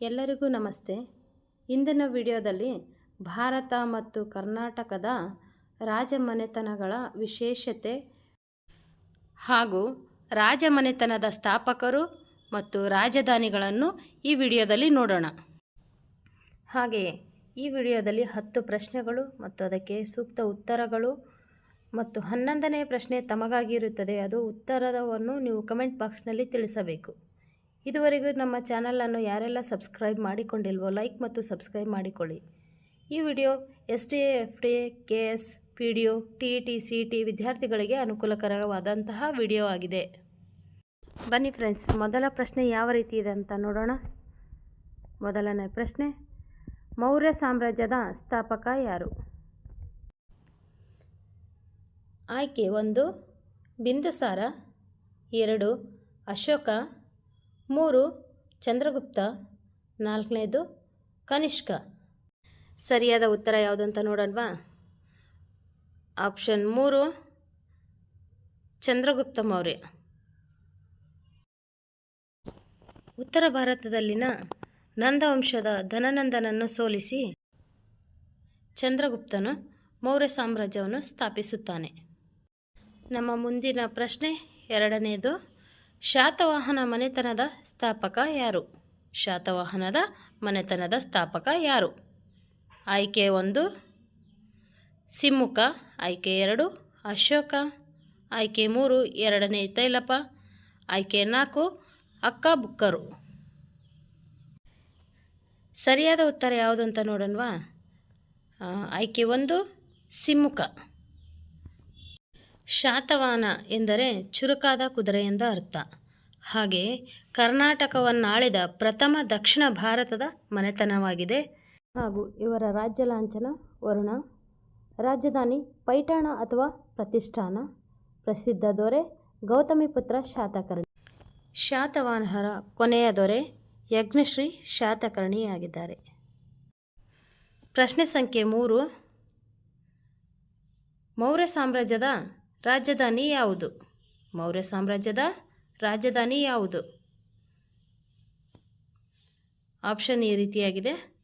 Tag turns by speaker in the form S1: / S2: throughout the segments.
S1: ಎಲ್ಲರಿಗೂ ನಮಸ್ತೆ. ಇಂದಿನ ವಿಡಿಯೋದಲ್ಲಿ ಭಾರತ ಮತ್ತು ಕರ್ನಾಟಕದ ರಾಜಮನೆತನಗಳ ವಿಶೇಷತೆ ಹಾಗೂ ರಾಜಮನೆತನದ ಸ್ಥಾಪಕರು ಮತ್ತು ರಾಜಧಾನಿಗಳನ್ನು ಈ ವಿಡಿಯೋದಲ್ಲಿ ನೋಡೋಣ. ಹಾಗೆಯೇ, ಈ ವಿಡಿಯೋದಲ್ಲಿ ಹತ್ತು ಪ್ರಶ್ನೆಗಳು ಮತ್ತು ಅದಕ್ಕೆ ಸೂಕ್ತ ಉತ್ತರಗಳು ಮತ್ತು ಹನ್ನೊಂದನೇ ಪ್ರಶ್ನೆ ತಮಗಾಗಿರುತ್ತದೆ. ಅದು ಉತ್ತರವನ್ನು ನೀವು ಕಮೆಂಟ್ ಬಾಕ್ಸ್ನಲ್ಲಿ ತಿಳಿಸಬೇಕು. ಇದುವರೆಗೂ ನಮ್ಮ ಚಾನಲನ್ನು ಯಾರೆಲ್ಲ ಸಬ್ಸ್ಕ್ರೈಬ್ ಮಾಡಿಕೊಂಡಿಲ್ವೋ ಲೈಕ್ ಮತ್ತು ಸಬ್ಸ್ಕ್ರೈಬ್ ಮಾಡಿಕೊಳ್ಳಿ. ಈ video S D F D A K S, P D O, T T, C T ವಿದ್ಯಾರ್ಥಿಗಳಿಗೆ ಅನುಕೂಲಕರವಾದಂತಹ ವಿಡಿಯೋ ಆಗಿದೆ. ಬನ್ನಿ ಫ್ರೆಂಡ್ಸ್, ಮೊದಲ ಪ್ರಶ್ನೆ ಯಾವ ರೀತಿ ಇದೆ ಅಂತ ನೋಡೋಣ. ಮೊದಲನೇ ಪ್ರಶ್ನೆ, ಮೌರ್ಯ ಸಾಮ್ರಾಜ್ಯದ ಸ್ಥಾಪಕ ಯಾರು? ಆಯ್ಕೆ ಒಂದು, ಬಿಂದುಸಾರ, ಎರಡು, ಅಶೋಕ ಮೂರು, ಚಂದ್ರಗುಪ್ತ. ನಾಲ್ಕನೇದು, ಕನಿಷ್ಕ. ಸರಿಯಾದ ಉತ್ತರ ಯಾವುದು ಅಂತ ನೋಡೋಣವಾ ಆಪ್ಷನ್ ಮೂರು, ಚಂದ್ರಗುಪ್ತ ಮೌರ್ಯ. ಉತ್ತರ ಭಾರತದಲ್ಲಿನ ನಂದವಂಶದ ಧನನಂದನನ್ನು ಸೋಲಿಸಿ ಚಂದ್ರಗುಪ್ತನು ಮೌರ್ಯ ಸಾಮ್ರಾಜ್ಯವನ್ನು ಸ್ಥಾಪಿಸುತ್ತಾನೆ. ನಮ್ಮ ಮುಂದಿನ ಪ್ರಶ್ನೆ ಎರಡನೆಯದು ಶಾತವಾಹನ ಮನೆತನದ ಸ್ಥಾಪಕ ಯಾರು? ಶಾತವಾಹನದ ಮನೆತನದ ಸ್ಥಾಪಕ ಯಾರು? ಆಯ್ಕೆ ಒಂದು ಸಿಮ್ಮುಖ ಆಯ್ಕೆ ಎರಡು, ಅಶೋಕ. ಆಯ್ಕೆ ಮೂರು, ಎರಡನೇ ತೈಲಪ ಆಯ್ಕೆ ನಾಲ್ಕು, ಅಕ್ಕ ಬುಕ್ಕರು. ಸರಿಯಾದ ಉತ್ತರ ಯಾವುದು ಅಂತ ನೋಡೋಣವಾ? ಆಯ್ಕೆ ಒಂದು ಸಿಮ್ಮುಖ ಶಾತವಾಹನ ಎಂದರೆ ಚುರುಕಾದ ಕುದುರೆ ಎಂದ ಅರ್ಥ. ಹಾಗೆ ಕರ್ನಾಟಕವನ್ನಾಳಿದ ಪ್ರಥಮ ದಕ್ಷಿಣ ಭಾರತದ ಮನೆತನವಾಗಿದೆ. ಹಾಗೂ ಇವರ ರಾಜ್ಯ ಲಾಂಛನ ವರುಣ. ರಾಜಧಾನಿ ಪೈಠಾಣ ಅಥವಾ ಪ್ರತಿಷ್ಠಾನ. ಪ್ರಸಿದ್ಧ ದೊರೆ ಗೌತಮಿಪುತ್ರ ಶಾತಕರ್ಣಿ. ಶಾತವಾನಹರ ಕೊನೆಯ ದೊರೆ ಯಜ್ಞಶ್ರೀ ಶಾತಕರ್ಣಿಯಾಗಿದ್ದಾರೆ. ಪ್ರಶ್ನೆ ಸಂಖ್ಯೆ ಮೂರು. ಮೌರ್ಯ ಸಾಮ್ರಾಜ್ಯದ ರಾಜಧಾನಿ ಯಾವುದು? ಮೌರ್ಯ ಸಾಮ್ರಾಜ್ಯದ ರಾಜಧಾನಿ ಯಾವುದು? ಆಪ್ಷನ್ ಈ ರೀತಿಯಾಗಿದೆ.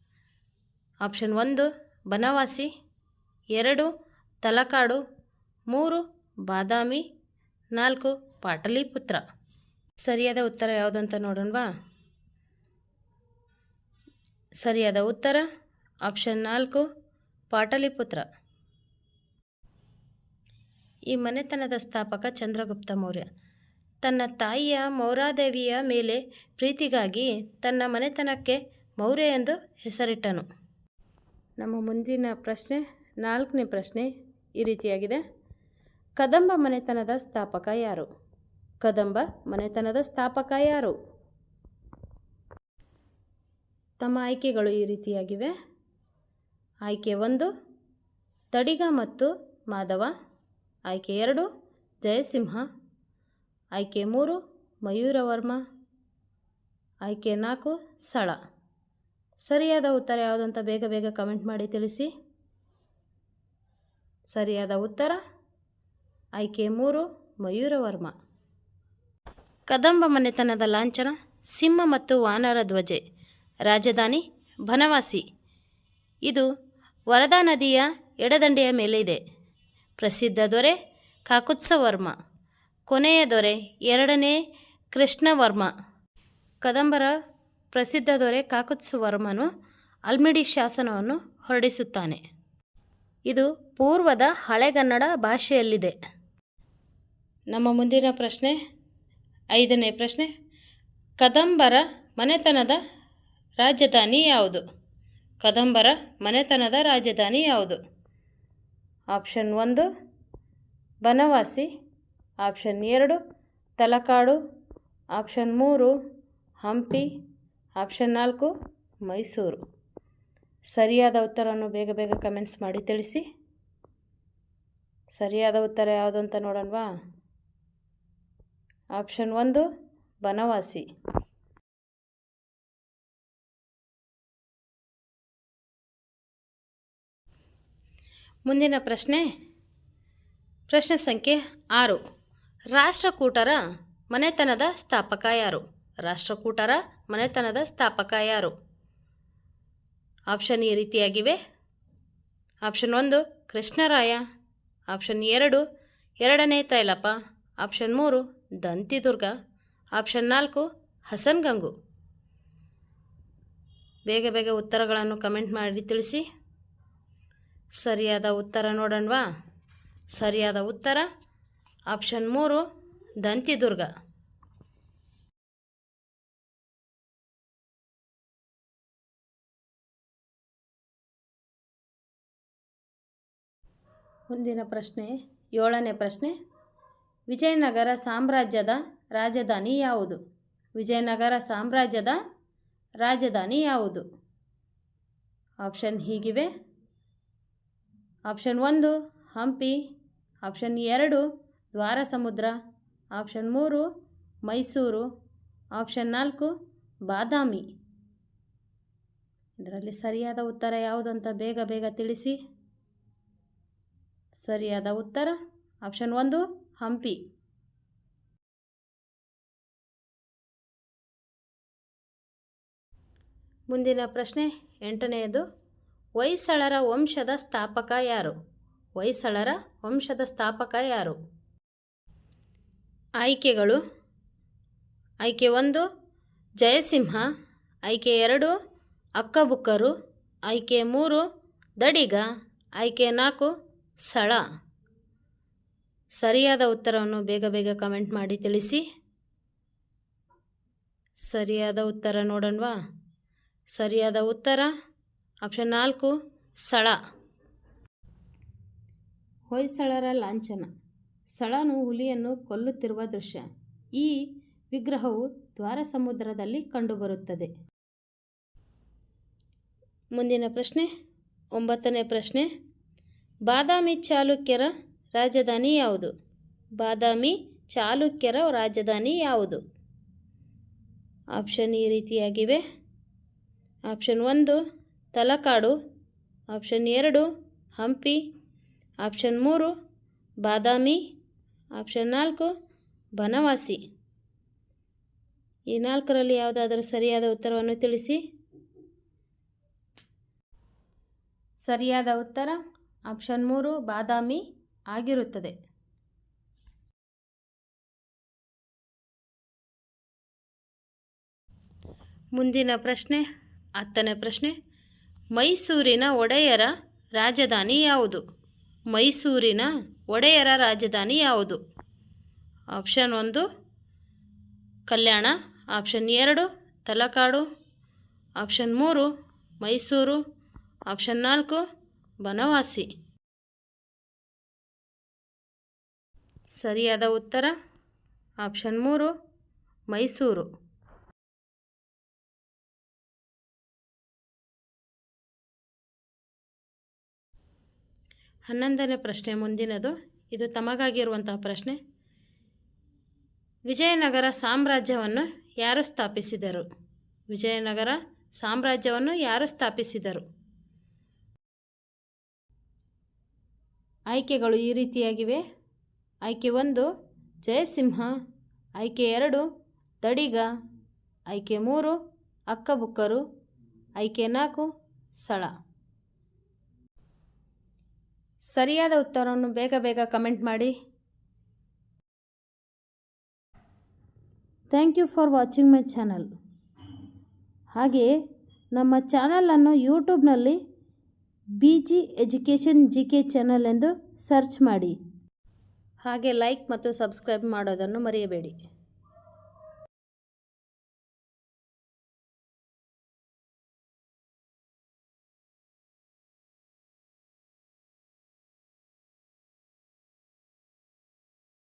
S1: ಆಪ್ಷನ್ ಒಂದು, ಬನವಾಸಿ. ಎರಡು, ತಲಕಾಡು. ಮೂರು, ಬಾದಾಮಿ. ನಾಲ್ಕು, ಪಾಟಲಿಪುತ್ರ. ಸರಿಯಾದ ಉತ್ತರ ಯಾವುದು ಅಂತ ನೋಡೋಣವಾ ಸರಿಯಾದ ಉತ್ತರ, ಆಪ್ಷನ್ ನಾಲ್ಕು, ಪಾಟಲಿಪುತ್ರ. ಈ ಮನೆತನದ ಸ್ಥಾಪಕ ಚಂದ್ರಗುಪ್ತ ಮೌರ್ಯ. ತನ್ನ ತಾಯಿಯ ಮೌರಾದೇವಿಯ ಮೇಲೆ ಪ್ರೀತಿಗಾಗಿ ತನ್ನ ಮನೆತನಕ್ಕೆ ಮೌರ್ಯ ಎಂದು ಹೆಸರಿಟ್ಟನು. ನಮ್ಮ ಮುಂದಿನ ಪ್ರಶ್ನೆ, ನಾಲ್ಕನೇ ಪ್ರಶ್ನೆ ಈ ರೀತಿಯಾಗಿದೆ. ಕದಂಬ ಮನೆತನದ ಸ್ಥಾಪಕ ಯಾರು? ಕದಂಬ ಮನೆತನದ ಸ್ಥಾಪಕ ಯಾರು? ತಮ್ಮ ಆಯ್ಕೆಗಳು ಈ ರೀತಿಯಾಗಿವೆ. ಆಯ್ಕೆ ಒಂದು, ತಡಿಗ ಮತ್ತು ಮಾಧವ. ಆಯ್ಕೆ ಎರಡು, ಜಯಸಿಂಹ. ಆಯ್ಕೆ ಮೂರು, ಮಯೂರವರ್ಮ. ಆಯ್ಕೆ ನಾಲ್ಕು, ಸಳ. ಸರಿಯಾದ ಉತ್ತರ ಯಾವುದು ಅಂತ ಬೇಗ ಬೇಗ ಕಮೆಂಟ್ ಮಾಡಿ ತಿಳಿಸಿ. ಸರಿಯಾದ ಉತ್ತರ, ಆಯ್ಕೆ ಮೂರು, ಮಯೂರವರ್ಮ. ಕದಂಬ ಮನೆತನದ ಲಾಂಛನ, ಸಿಂಹ ಮತ್ತು ವಾನರ ಧ್ವಜೆ. ರಾಜಧಾನಿ ಬನವಾಸಿ. ಇದು ವರದಾ ನದಿಯ ಎಡದಂಡೆಯ ಮೇಲೆ ಇದೆ. ಪ್ರಸಿದ್ಧ ದೊರೆ ಕಾಕುತ್ಸವರ್ಮ. ಕೊನೆಯ ದೊರೆ ಎರಡನೇ ಕೃಷ್ಣವರ್ಮ. ಕದಂಬರ ಪ್ರಸಿದ್ಧ ದೊರೆ ಕಾಕುತ್ಸವರ್ಮನು ಅಲ್ಮಿಡಿ ಶಾಸನವನ್ನು ಹೊರಡಿಸುತ್ತಾನೆ. ಇದು ಪೂರ್ವದ ಹಳೆಗನ್ನಡ ಭಾಷೆಯಲ್ಲಿದೆ. ನಮ್ಮ ಮುಂದಿನ ಪ್ರಶ್ನೆ, ಐದನೇ ಪ್ರಶ್ನೆ, ಕದಂಬರ ಮನೆತನದ ರಾಜಧಾನಿ ಯಾವುದು? ಕದಂಬರ ಮನೆತನದ ರಾಜಧಾನಿ ಯಾವುದು? ಆಪ್ಷನ್ ಒಂದು, ಬನವಾಸಿ. ಆಪ್ಷನ್ ಎರಡು, ತಲಕಾಡು. ಆಪ್ಷನ್ ಮೂರು, ಹಂಪಿ. ಆಪ್ಷನ್ ನಾಲ್ಕು, ಮೈಸೂರು. ಸರಿಯಾದ ಉತ್ತರವನ್ನು ಬೇಗ ಬೇಗ ಕಮೆಂಟ್ಸ್ ಮಾಡಿ ತಿಳಿಸಿ. ಸರಿಯಾದ ಉತ್ತರ ಯಾವುದು ಅಂತ ನೋಡೋಣವಾ? ಆಪ್ಷನ್ ಒಂದು, ಬನವಾಸಿ. ಮುಂದಿನ ಪ್ರಶ್ನೆ. ಪ್ರಶ್ನೆ ಸಂಖ್ಯೆ ಆರು. ರಾಷ್ಟ್ರಕೂಟರ ಮನೆತನದ ಸ್ಥಾಪಕ ಯಾರು? ರಾಷ್ಟ್ರಕೂಟರ ಮನೆತನದ ಸ್ಥಾಪಕ ಯಾರು? ಆಪ್ಷನ್ ಈ ರೀತಿಯಾಗಿವೆ. ಆಪ್ಷನ್ ಒಂದು, ಕೃಷ್ಣರಾಯ. ಆಪ್ಷನ್ ಎರಡು, ಎರಡನೇ ತೈಲಪ್ಪ. ಆಪ್ಷನ್ ಮೂರು, ದಂತಿದುರ್ಗ. ಆಪ್ಷನ್ ನಾಲ್ಕು ಹಸನ್ ಗಂಗು ಬೇಗ ಬೇಗ ಉತ್ತರಗಳನ್ನು ಕಮೆಂಟ್ ಮಾಡಿ ತಿಳಿಸಿ. ಸರಿಯಾದ ಉತ್ತರ ನೋಡೋಣವಾ? ಸರಿಯಾದ ಉತ್ತರ? ಆಪ್ಷನ್ ಮೂರು, ದಂತಿದುರ್ಗ. ಮುಂದಿನ ಪ್ರಶ್ನೆ, ಏಳನೇ ಪ್ರಶ್ನೆ. ವಿಜಯನಗರ ಸಾಮ್ರಾಜ್ಯದ ರಾಜಧಾನಿ ಯಾವುದು? ವಿಜಯನಗರ ಸಾಮ್ರಾಜ್ಯದ ರಾಜಧಾನಿ ಯಾವುದು? ಆಪ್ಷನ್ ಹೀಗಿವೆ. ಆಪ್ಷನ್ ಒಂದು, ಹಂಪಿ. ಆಪ್ಷನ್ ಎರಡು ದ್ವಾರ ಸಮುದ್ರ ಆಪ್ಷನ್ ಮೂರು, ಮೈಸೂರು. ಆಪ್ಷನ್ ನಾಲ್ಕು, ಬಾದಾಮಿ. ಇದರಲ್ಲಿ ಸರಿಯಾದ ಉತ್ತರ ಯಾವುದು ಅಂತ ಬೇಗ ಬೇಗ ತಿಳಿಸಿ. ಸರಿಯಾದ ಉತ್ತರ, ಆಪ್ಷನ್ ಒಂದು, ಹಂಪಿ. ಮುಂದಿನ ಪ್ರಶ್ನೆ ಎಂಟನೆಯದು. ಹೊಯ್ಸಳರ ವಂಶದ ಸ್ಥಾಪಕ ಯಾರು? ಹೊಯ್ಸಳರ ವಂಶದ ಸ್ಥಾಪಕ ಯಾರು? ಆಯ್ಕೆಗಳು. ಆಯ್ಕೆ ಒಂದು, ಜಯಸಿಂಹ. ಆಯ್ಕೆ ಎರಡು, ಅಕ್ಕಬುಕ್ಕರು. ಆಯ್ಕೆ ಮೂರು, ದಡಿಗ. ಆಯ್ಕೆ ನಾಲ್ಕು, ಸಳ. ಸರಿಯಾದ ಉತ್ತರವನ್ನು ಬೇಗ ಬೇಗ ಕಮೆಂಟ್ ಮಾಡಿ ತಿಳಿಸಿ. ಸರಿಯಾದ ಉತ್ತರ ನೋಡೋಣವಾ? ಸರಿಯಾದ ಉತ್ತರ. ಆಪ್ಷನ್ ನಾಲ್ಕು, ಸಳ. ಹೊಯ್ಸಳರ ಲಾಂಛನ. ಸಳನು ಹುಲಿಯನ್ನು ಕೊಲ್ಲುತ್ತಿರುವ ದೃಶ್ಯ. ಈ ವಿಗ್ರಹವು ದ್ವಾರ ಸಮುದ್ರದಲ್ಲಿ ಕಂಡುಬರುತ್ತದೆ. ಮುಂದಿನ ಪ್ರಶ್ನೆ, ಒಂಬತ್ತನೇ ಪ್ರಶ್ನೆ. ಬಾದಾಮಿ ಚಾಲುಕ್ಯರ ರಾಜಧಾನಿ ಯಾವುದು? ಬಾದಾಮಿ ಚಾಲುಕ್ಯರ ರಾಜಧಾನಿ ಯಾವುದು? ಆಪ್ಷನ್ ಈ ರೀತಿಯಾಗಿವೆ. ಆಪ್ಷನ್ ಒಂದು ತಲಕಾಡು ಆಪ್ಷನ್ ಎರಡು, ಹಂಪಿ ಆಪ್ಷನ್ ಮೂರು, ಬಾದಾಮಿ ಆಪ್ಷನ್ ನಾಲ್ಕು, ಬನವಾಸಿ. ಈ ನಾಲ್ಕರಲ್ಲಿ ಯಾವುದಾದರೂ ಸರಿಯಾದ ಉತ್ತರವನ್ನು ತಿಳಿಸಿ. ಸರಿಯಾದ ಉತ್ತರ ಆಪ್ಷನ್ ಮೂರು, ಬಾದಾಮಿ ಆಗಿರುತ್ತದೆ. ಮುಂದಿನ ಪ್ರಶ್ನೆ, ಹತ್ತನೇ ಪ್ರಶ್ನೆ. ಮೈಸೂರಿನ ಒಡೆಯರ ರಾಜಧಾನಿ ಯಾವುದು? ಮೈಸೂರಿನ ಒಡೆಯರ ರಾಜಧಾನಿ ಯಾವುದು? ಆಪ್ಷನ್ ಒಂದು, ಕಲ್ಯಾಣ. ಆಪ್ಷನ್ ಎರಡು, ತಲಕಾಡು. ಆಪ್ಷನ್ ಮೂರು, ಮೈಸೂರು. ಆಪ್ಷನ್ ನಾಲ್ಕು, ಬನವಾಸಿ. ಸರಿಯಾದ ಉತ್ತರ? ಆಪ್ಷನ್ ಮೂರು, ಮೈಸೂರು. ಹನ್ನೊಂದನೇ ಪ್ರಶ್ನೆ ಮುಂದಿನದು. ಇದು ತಮಗಾಗಿರುವಂತಹ ಪ್ರಶ್ನೆ. ವಿಜಯನಗರ ಸಾಮ್ರಾಜ್ಯವನ್ನು ಯಾರು ಸ್ಥಾಪಿಸಿದರು? ವಿಜಯನಗರ ಸಾಮ್ರಾಜ್ಯವನ್ನು ಯಾರು ಸ್ಥಾಪಿಸಿದರು? ಆಯ್ಕೆಗಳು ಈ ರೀತಿಯಾಗಿವೆ. ಆಯ್ಕೆ ಒಂದು, ಜಯಸಿಂಹ. ಆಯ್ಕೆ ಎರಡು, ದಡಿಗ. ಆಯ್ಕೆ ಮೂರು, ಅಕ್ಕಬುಕ್ಕರು. ಆಯ್ಕೆ ನಾಲ್ಕು, ಸಳ. ಸರಿಯಾದ ಉತ್ತರವನ್ನು ಬೇಗ ಬೇಗ ಕಮೆಂಟ್ ಮಾಡಿ. Thank you for watching my channel. ಹಾಗೆಯೇ ನಮ್ಮ ಚಾನಲನ್ನು ಯೂಟ್ಯೂಬ್ನಲ್ಲಿ B G education G K channel ಎಂದು ಸರ್ಚ್ ಮಾಡಿ. ಹಾಗೆ ಲೈಕ್ ಮತ್ತು ಸಬ್ಸ್ಕ್ರೈಬ್ ಮಾಡೋದನ್ನು ಮರೆಯಬೇಡಿ.